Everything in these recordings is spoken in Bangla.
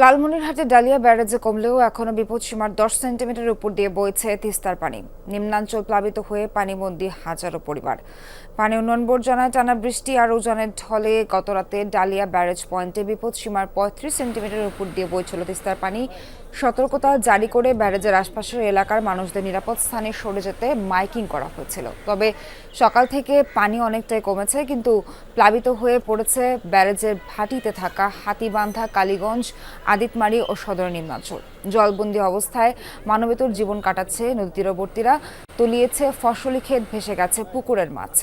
লালমনিরহাটে ডালিয়া ব্যারেজে কমলেও এখনও বিপদসীমার দশ সেন্টিমিটার উপর দিয়ে বইছে তিস্তার পানি। নিম্নাঞ্চল প্লাবিত হয়ে পানিবন্দী হাজারো পরিবার। পানি উন্নয়ন বোর্ড জানায়, টানা বৃষ্টি আর উজানের ঢলে গতরাতে ডালিয়া ব্যারেজ পয়েন্টে বিপদসীমার পঁয়ত্রিশ সেন্টিমিটার উপর দিয়ে বইছিল তিস্তার পানি। সতর্কতা জারি করে ব্যারেজের আশপাশের এলাকার মানুষদের নিরাপদ স্থানে সরে যেতে মাইকিং করা হয়েছিল। তবে সকাল থেকে পানি অনেকটাই কমেছে, কিন্তু প্লাবিত হয়ে পড়েছে ব্যারেজের ভাটিতে থাকা হাতিবান্ধা, কালীগঞ্জ আদিতমারি ও সদর নিম্নাঞ্চল। জলবন্দি অবস্থায় মানবেতর জীবন কাটাচ্ছে নদী তীরবর্তীরা। তলিয়েছে ফসলি ক্ষেত, ভেসে গেছে পুকুরের মাছ।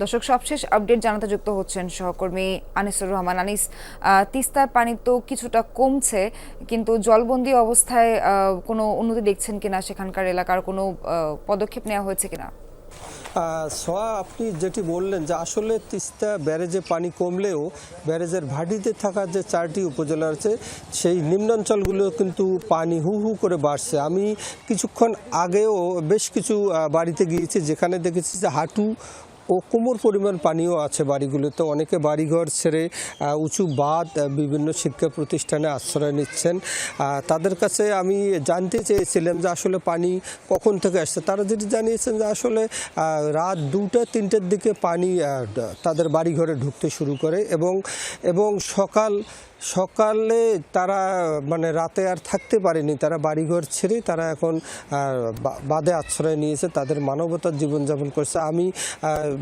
দর্শক, সবশেষ আপডেট জানাতে যুক্ত হচ্ছেন সহকর্মী আনিসুর রহমান। আনিস তিস্তার পানি তো কিছুটা কমছে, কিন্তু জলবন্দি অবস্থায় কোনো উন্নতি দেখছেন কিনা? সেখানকার এলাকার কোনো পদক্ষেপ নেওয়া হয়েছে কিনা? সোয়া আপনি যেটি বললেন যে আসলে তিস্তা ব্যারেজে পানি কমলেও ব্যারেজের ভাটিতে থাকা যে চারটি উপজেলা আছে, সেই নিম্নাঞ্চলগুলো কিন্তু পানি হু হু করে বাড়ছে। আমি কিছুক্ষণ আগেও বেশ কিছু বাড়িতে গিয়েছি, যেখানে দেখেছি যে হাঁটু ও কোমর পরিমাণ পানিও আছে বাড়িগুলোতে। অনেকে বাড়িঘর ছেড়ে উঁচু বাঁধ বিভিন্ন শিক্ষা প্রতিষ্ঠানে আশ্রয় নিচ্ছেন। তাদের কাছে আমি জানতে চেয়েছিলাম যে আসলে পানি কখন থেকে আসছে। তারা যেটি জানিয়েছেন যে আসলে রাত দুটা, তিনটের দিকে পানি তাদের বাড়িঘরে ঢুকতে শুরু করে এবং এবং সকাল, সকালে তারা মানে রাতে আর থাকতে পারেনি। তারা বাড়িঘর ছেড়ে তারা এখন বাদে আশ্রয় নিয়েছে, তাদের মানবতার জীবনযাপন করছে। আমি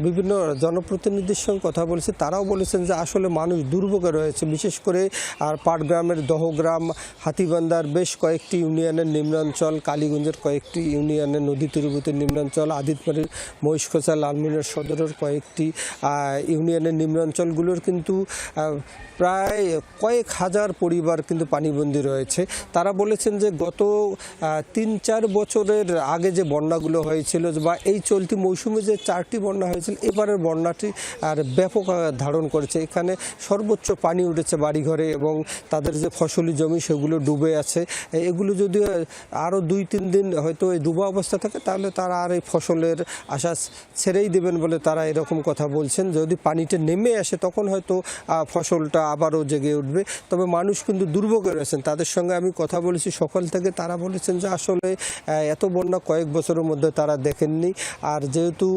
বিভিন্ন জনপ্রতিনিধির সঙ্গে কথা বলেছি। তারাও বলেছেন যে আসলে মানুষ দুর্ভোগে রয়েছে। বিশেষ করে আর পাটগ্রামের দহগ্রাম হাতিবান্ধার বেশ কয়েকটি ইউনিয়নের নিম্নাঞ্চল, কালীগঞ্জের কয়েকটি ইউনিয়নের নদী তীরবর্তী নিম্নাঞ্চল আদিতবাড়ির মহিষখোসা লালমিনের সদরের কয়েকটি ইউনিয়নের নিম্নাঞ্চলগুলোর কিন্তু প্রায় কয়েক হাজার পরিবার কিন্তু পানিবন্দী রয়েছে। তারা বলেছেন যে গত তিন চার বছরের আগে যে বন্যাগুলো হয়েছিল বা এই চলতি মৌসুমে যে চারটি বন্যা হয়েছিল এবারের বন্যাটি আর ব্যাপক ধারণ করেছে। এখানে সর্বোচ্চ পানি উঠেছে বাড়িঘরে এবং তাদের যে ফসলি জমি সেগুলো ডুবে আছে। এগুলো যদি আরও দুই, তিন দিন হয়তো এই ডুবা অবস্থা থাকে, তাহলে তারা আর এই ফসলের আশা ছেড়েই দেবেন বলে তারা এরকম কথা বলছেন। যদি পানিটা নেমে আসে, তখন হয়তো ফসলটা আবারও জেগে উঠবে। তবে মানুষ কিন্তু দুর্ভোগে রয়েছেন। তাদের সঙ্গে আমি কথা বলেছি সকাল থেকে। তারা বলেছেন যে আসলে এত বন্যা কয়েক বছরের মধ্যে তারা দেখেননি। আর যেহেতু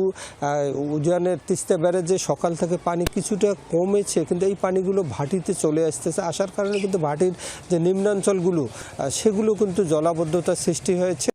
উজানের তিস্তা ব্যারেজে সকাল থেকে পানি কিছুটা কমেছে, কিন্তু এই পানিগুলো ভাটিতে চলে আসতেছে। আসার কারণে কিন্তু ভাটির যে নিম্নাঞ্চলগুলো সেগুলো কিন্তু জলাবদ্ধতার সৃষ্টি হয়েছে।